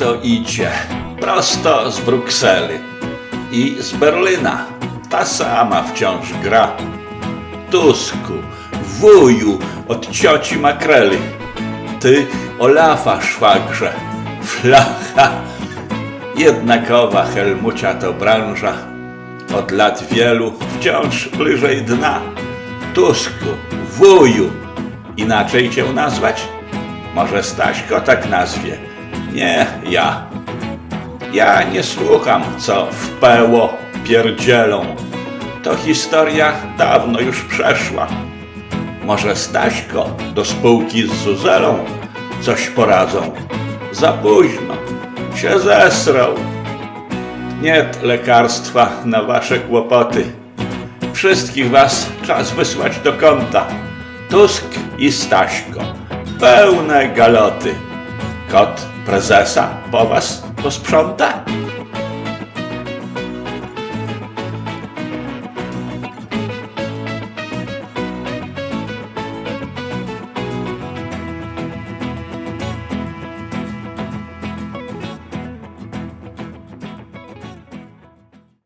to idzie? Prosto z Brukseli i z Berlina. Ta sama wciąż gra. Tusku, wuju od cioci Makreli. Ty Olafa szwagrze, flacha. Jednakowa Helmucia to branża. Od lat wielu wciąż bliżej dna. Tusku, wuju, inaczej cię nazwać? Może Staśko tak nazwie? Nie, ja. Ja nie słucham, co w peło pierdzielą. To historia dawno już przeszła. Może Staśko do spółki z Zuzelą coś poradzą. Za późno, się zesrał. Nie lekarstwa na wasze kłopoty. Wszystkich was czas wysłać do kąta. Tusk i Staśko. Pełne galoty. Kot prezesa po was posprząta?